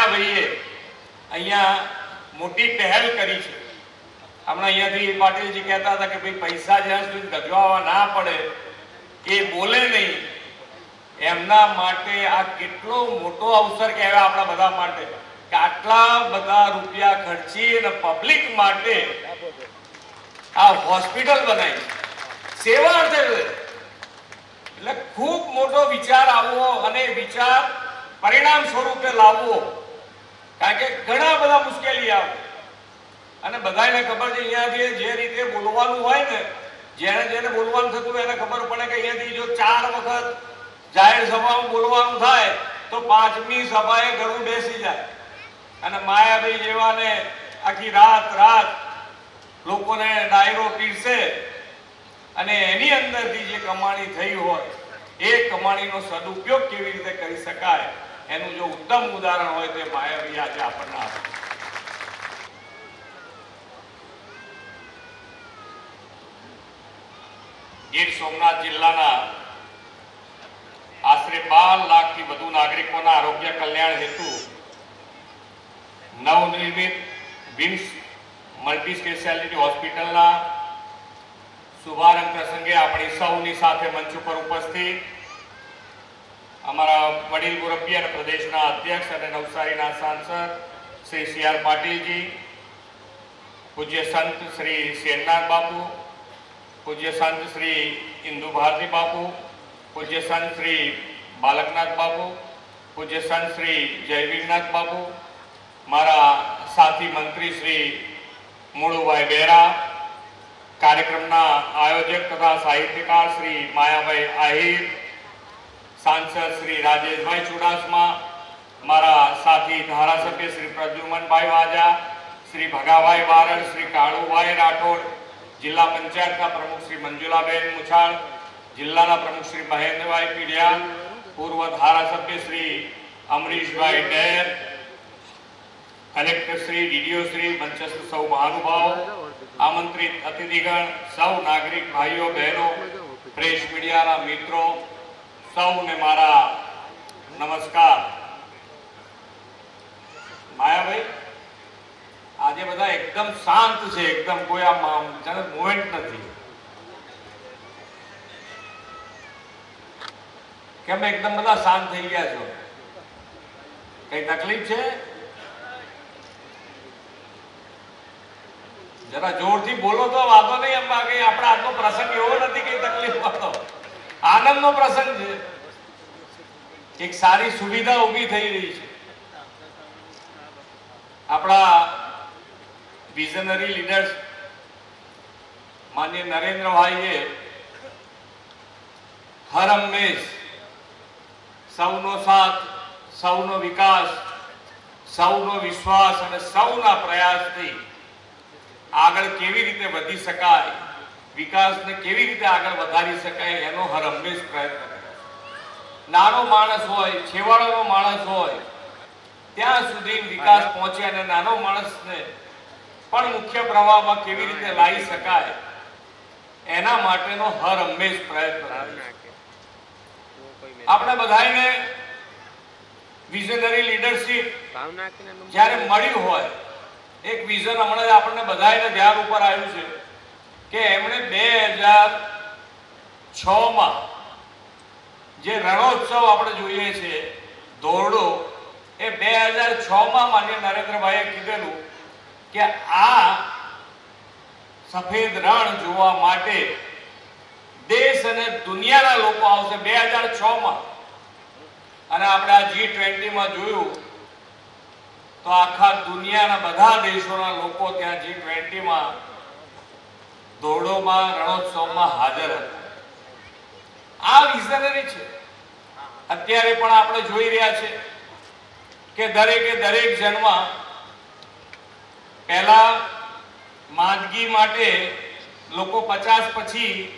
માયાભાઈએ અહીંયા મોટી પહેલ કરી છે. હમણાં અહીંયાથી પાટીલજી કહેતા હતા કે ભાઈ પૈસા જ્યાં સુધી ગજવાવા ના પડે એ બોલે નહીં, એમના માટે આ કેટલો મોટો અવસર કહેવાય આપણા બધા માટે, કે આટલા બધા રૂપિયા ખર્ચી અને પબ્લિક માટે આ હોસ્પિટલ બનાવી સેવા અર્થે એટલે ખૂબ મોટો વિચાર આવવો અને વિચાર પરિણામ સ્વરૂપે લાવવો. કારણ કે ઘણા બધા મુશ્કેલી આવે. અને બધાને ખબર છે, અહીંયાથી જે રીતે બોલવાનું હોય ને જેને જેને બોલવાનું થતું એને ખબર પડે કે અહીંયાથી જો ચાર વખત જાહેર સભામાં બોલવાનું થાય, તો પાંચમી સભાએ ગળું બેસી જાય. અને માયાભાઈ જેવાને આખી રાત રાત લોકોને ડાયરો પીરશે અને એની અંદરથી જે કમાણી થઈ હોય, એ કમાણીનો સદુપયોગ કેવી રીતે કરી શકાય? એનું જો ઉત્તમ ઉદાહરણ હોય તે માયાવી આજે આપણને આપે. ગીર સોમનાથ જિલ્લાના આશરે બાર લાખથી વધુ નાગરિકોના આરોગ્ય કલ્યાણ હેતુ નવનિર્મિત વિમ્સ મલ્ટી સ્પેશિયાલિટી હોસ્પિટલના શુભારંભ પ્રસંગે આપણી સૌની સાથે મંચ ઉપર ઉપસ્થિત અમારા વડીલ મુરબ્બી અને પ્રદેશના અધ્યક્ષ અને નવસારીના સાંસદ શ્રી સી આર પાટીલજી, પૂજ્ય સંત શ્રી શેરનાથ બાપુ, પૂજ્ય સંત શ્રી ઇન્દુ ભારતી બાપુ, પૂજ્ય સંત શ્રી બાલકનાથ બાપુ, પૂજ્ય સંત શ્રી જયવીરનાથ બાપુ, મારા સાથી મંત્રી શ્રી મુળુભાઈ બેરા, કાર્યક્રમના આયોજક તથા સાહિત્યકાર શ્રી માયાભાઈ આહિર સાંસદ શ્રી રાજેશભાઈ ચુડાસમા મારા સાથી ધારાસભ્ય શ્રી પ્રદ્યુમનભાઈ વાજા, શ્રી ભગાભાઈ વારણ શ્રી કાળુભાઈ રાઠોડ, જિલ્લા પંચાયતના પ્રમુખ શ્રી મંજુલાબેન મુછાળ જિલ્લાના પ્રમુખ શ્રી મહેન્દ્રભાઈ પીડિયા પૂર્વ ધારાસભ્ય શ્રી અમરીશભાઈ ડેર કલેક્ટર શ્રી ડીડીઓ શ્રી, મંચસ્થ સૌ મહાનુભાવો, આમંત્રિત અતિથિગણ, સૌ નાગરિક ભાઈઓ, બહેનો, પ્રેસ મીડિયાના મિત્રો સૌને મારા નમસ્કાર. માયાભાઈ, આજે બધા એકદમ શાંત છે, એકદમ કોઈ આમ જાણે મુવમેન્ટ નથી. કેમ એકદમ બધા શાંત થઈ ગયા છો? કઈ તકલીફ છે? જરા જોરથી બોલો તો વાંધો નહીં, એમ બાકી આપણે આટલો પ્રસંગ એવો નથી કઈ તકલીફ વાળો. આનંદનો પ્રસંગ છે. એક સારી સુવિધા ઊભી થઈ રહી છે. આપણા વિઝનરી લીડર્સ માન્ય નરેન્દ્રભાઈએ હર હંમેશ સૌનો સાથ, સૌનો વિકાસ, સૌનો વિશ્વાસ અને સૌના પ્રયાસથી આગળ કેવી રીતે વધી શકાય વિકાસને કેવી રીતે આગળ વધારી શકાય એનો હર હંમેશ પ્રયત્ન કર્યો નાનો માણસ હોય, છેવાડાનો માણસ હોય, ત્યાં સુધી વિકાસ પહોંચે અને નાનો માણસને પણ મુખ્ય પ્રવાહમાં કેવી રીતે લાવી શકાય, એના માટેનો હર હંમેશ પ્રયત્ન. આપણે બધાને વિઝનરી લીડરશિપ જ્યારે મળ્યું હોય, એક વિઝન હમણાં આપણને બધાને ધ્યાન ઉપર આવ્યું છે કે એમણે બે હજાર છ માં જે રણોત્સવ આપણે જોઈએ છે દોરડો એ બે હજાર છ માં માન્ય નરેન્દ્રભાઈએ કીધેલું કે આ સફેદ રણ જોવા માટે દેશ અને દુનિયાના લોકો આવશે બે હજાર છ માં. અને આપણે આ જી ટ્વેન્ટીમાં જોયું તો આખા દુનિયાના બધા દેશોના લોકો ત્યાં જી ટ્વેન્ટીમાં દોરડોમાં રણોત્સવમાં હાજર હતા. આ વિઝનરી છે. અત્યારે પણ આપણે જોઈ રહ્યા છે કે દરેકે દરેક જન્મમાં પહેલા માંદગી માટે લોકો પચાસ પછી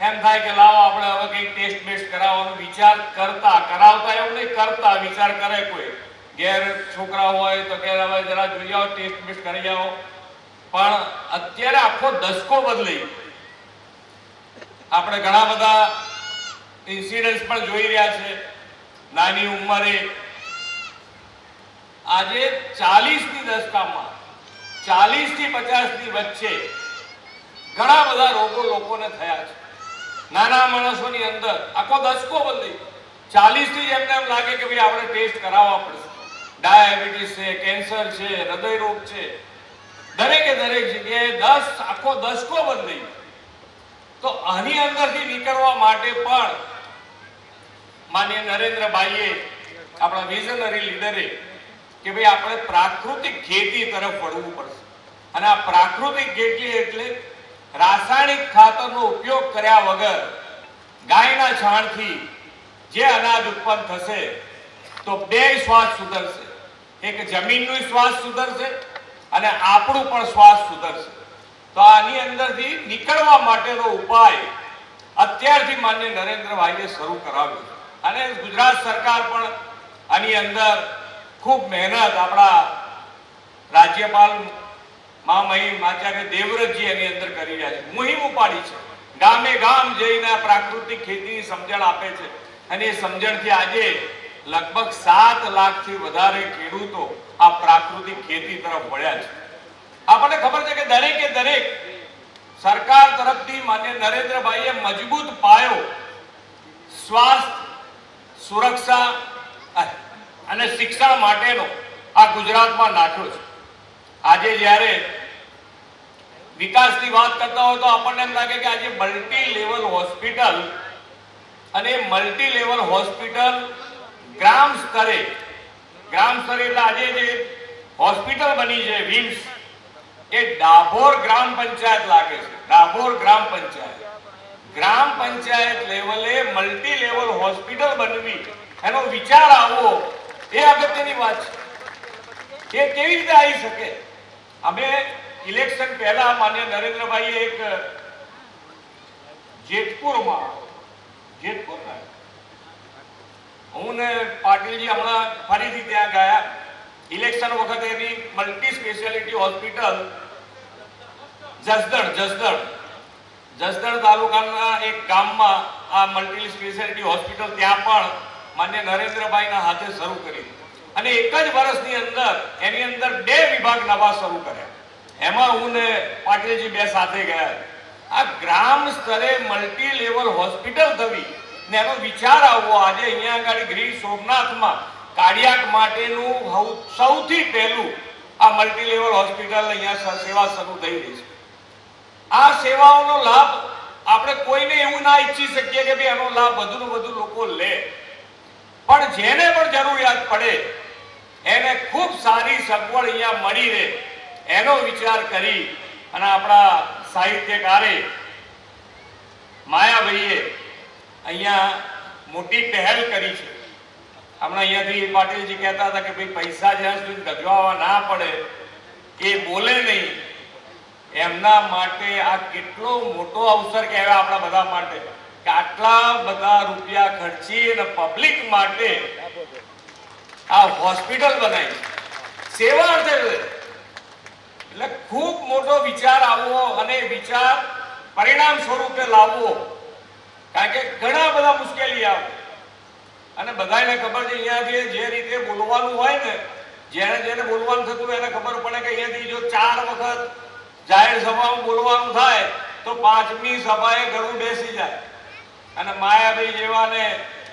એમ થાય કે લાવો આપણે હવે કંઈક ટેસ્ટ બેસ્ટ કરાવવાનો વિચાર કરતા, કરાવતા એવું નહીં, કરતા, વિચાર કરે કોઈ. ઘેર છોકરા હોય તો ઘેર હવે જરા જોઈ આવો, ટેસ્ટ બેસ્ટ કરી આવો. પણ અત્યારે આખો દસકો બદલાઈ. આપણે ઘણા બધા ઇન્સિડન્ટ્સ પણ જોઈ રહ્યા છે. નાની ઉંમરે. આજે ચાલીસની થી ચાલીસથી પચાસની વચ્ચે ઘણા બધા રોગો લોકોને થયા છે. નાના માણસોની અંદર આખો દસકો બદલી. ચાલીસથી જ એમને એમ લાગે કે ભાઈ આપણે ટેસ્ટ કરાવવા પડશે. ડાયાબિટીસ છે, કેન્સર છે હૃદય રોગ છે. દરેકે દરેક જગ્યાએ દસ, આખો દસકો બદલાઈ તો આની અંદરથી નીકળવા માટે પણ માન્ય નરેન્દ્રભાઈએ આપણા વિઝનરી લીડરે કે ભાઈ આપણે પ્રાકૃતિક ખેતી તરફ વળવું પડશે. અને આ પ્રાકૃતિક ખેતી એટલે રાસાયણિક ખાતરનો ઉપયોગ કર્યા વગર ગાયના છાણથી જે અનાજ ઉત્પન્ન થશે તો બે શ્વાસ સુધરશે. એક જમીનનું શ્વાસ સુધરશે અને આપણું પણ શ્વાસ સુધરશે. તો આની અંદરથી નીકળવા માટેનો ઉપાય અત્યારથી માન્ય નરેન્દ્રભાઈએ શરૂ કરાવ્યો અને ગુજરાત સરકાર પણ આની અંદર ખૂબ મહેનત આપણા રાજ્યપાલ મહામહિમ આચાર્ય દેવવ્રતજી એની અંદર કરી રહ્યા છે. મુહિમ ઉપાડી છે. ગામે ગામ જઈને પ્રાકૃતિક ખેતીની સમજણ આપે છે. અને એ સમજણથી આજે લગભગ સાત લાખથી વધારે ખેડૂતો આ પ્રાકૃતિક ખેતી તરફ વળ્યા છે. આપણને ખબર છે કે દરેકે દરેક સરકાર તરફથી માન્ય નરેન્દ્રભાઈએ મજબૂત પાયો સ્વાસ્થ્ય, સુરક્ષા અને શિક્ષણ માટેનો આ ગુજરાતમાં નાખ્યો છે. આજે જ્યારે વિકાસની વાત કરતા હોય તો આપણને એમ લાગે કે આજે મલ્ટી લેવલ હોસ્પિટલ અને મલ્ટી લેવલ હોસ્પિટલ ગ્રામ સ્તરે ગ્રામ સ્તરે એટલે આજે જે હોસ્પિટલ બની છે, વિમ્સ, એ ડાભોર ગ્રામ પંચાયત લાગે છે. ડાભોર ગ્રામ પંચાયત. ગ્રામ પંચાયત લેવલે મલ્ટી લેવલ હોસ્પિટલ બનવી. એનો વિચાર આવવો એ અગત્યની વાત છે. એ કેવી રીતે આવી શકે? અમે ઇલેક્શન પહેલા માન્ય નરેન્દ્રભાઈએ એક જેતપુરમાં, જેતપુર હું ને પાટીલજી હમણાં ફરીથી ત્યાં ગયા. ઇલેક્શન વખતે એની multi speciality hospital Jasdan Jasdan. Jasdan તાલુકાના એક ગામમાં આ મલ્ટી સ્પેશિયાલિટી હોસ્પિટલ ત્યાં પણ માન્ય નરેન્દ્રભાઈના હાથે શરૂ કરી. અને એક જ વર્ષની અંદર એની અંદર બે વિભાગ નવા શરૂ કર્યા. એમાં હું ને પાટીલજી બે સાથે ગયા. આ ગ્રામ સ્તરે મલ્ટી લેવલ હોસ્પિટલ થવી ને એનો વિચાર આવવો આજે અહીંયા આગળ ગીર સોમનાથમાં કાર્ડિયાક માટેનું સૌથી પહેલું આ મલ્ટી લેવલ હોસ્પિટલ અહીંયા સેવા શરૂ થઈ રહી છે. આ સેવાઓનો લાભ આપણે કોઈને એવું ના ઈચ્છી શકીએ કે ભાઈ એનો લાભ વધુ વધુ લોકો લે. પણ જેને પણ જરૂરિયાત પડે, એને ખૂબ સારી સગવડ અહીંયા મળી રહે એનો વિચાર કરી અને આપણા સાહિત્યકારે માયાભાઈએ અહીંયા મોટી પહેલ કરી છે. હમણાં અહીંયાથી પાટીલજી કહેતા હતા કે ભાઈ પૈસા જ્યાં સુધી ગજવાવા ના પડે એ બોલે નહીં, એમના માટે આ કેટલો મોટો અવસર કહેવાય આપણા બધા માટે. કે આટલા બધા રૂપિયા ખર્ચી અને પબ્લિક માટે આ હોસ્પિટલ બનાવી સેવા અર્થે એટલે ખૂબ મોટો વિચાર આવવો અને વિચાર પરિણામ સ્વરૂપે લાવવો. કારણ કે ઘણા બધા મુશ્કેલી આવે. અને બધાને ખબર છે, અહીંયાથી જે રીતે બોલવાનું હોય ને જેને જેને બોલવાનું થતું એને ખબર પડે કે અહીંયાથી જો ચાર વખત જાહેર સભામાં બોલવાનું થાય, તો પાંચમી સભાએ ગળું બેસી જાય. અને માયાભાઈ જેવાને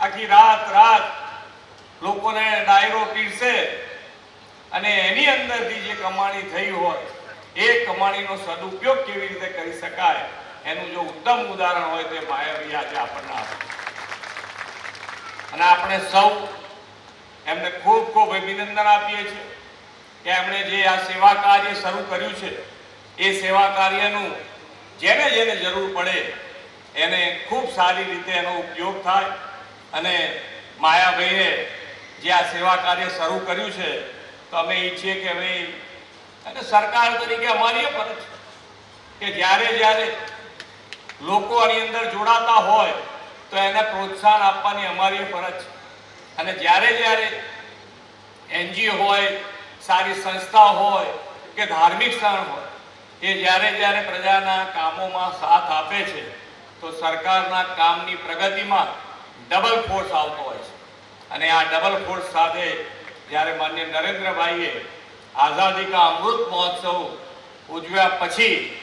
આખી રાત રાત લોકોને ડાયરો પીરશે અને એની અંદરથી જે કમાણી થઈ હોય, એ કમાણીનો સદુપયોગ કેવી રીતે કરી શકાય? એનું જો ઉત્તમ ઉદાહરણ હોય તે માયાભાઈ આજે આપણને આપે. અને આપણે સૌ એમને ખૂબ ખૂબ અભિનંદન આપીએ છીએ કે એમણે જે આ સેવા કાર્ય શરૂ કર્યું છે, એ સેવા કાર્યનું જેને જેને જરૂર પડે એને ખૂબ સારી રીતે એનો ઉપયોગ થાય અને માયાભાઈએ જે આ સેવા કાર્ય શરૂ કર્યું છે, તો અમે ઈચ્છીએ કે ભાઈ, અને સરકાર તરીકે અમારી ફરજ છે કે જ્યારે જ્યારે લોકો આની અંદર જોડાતા હોય તો એને પ્રોત્સાહન આપવાની અમારી ફરજ છે. અને જ્યારે જ્યારે એનજીઓ હોય, સારી સંસ્થા હોય કે ધાર્મિક સ્થાન હોય, એ જ્યારે જ્યારે પ્રજાના કામોમાં સાથ આપે છે, તો સરકારના કામની પ્રગતિમાં ડબલ ફોર્સ આવતો હોય છે. અને આ ડબલ ફોર્સ સાથે જ્યારે માન્ય નરેન્દ્રભાઈએ આઝાદી કા અમૃત મહોત્સવ ઉજવ્યા પછી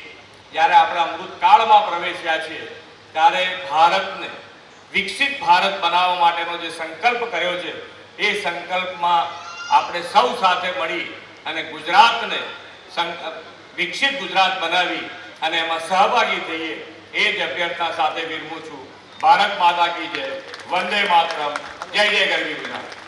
જ્યારે આપણે અમૃતકાળમાં પ્રવેશ્યા છીએ, ત્યારે ભારતને, વિકસિત ભારત બનાવવા માટેનો જે સંકલ્પ કર્યો છે, એ સંકલ્પમાં આપણે સૌ સાથે મળી અને ગુજરાતને વિકસિત ગુજરાત બનાવી અને એમાં સહભાગી થઈએ, એ જ અભ્યર્થના સાથે વિરમું છું. ભારત માતા કી જય. વંદે માતરમ. જય જય ગરવી ગુજરાત.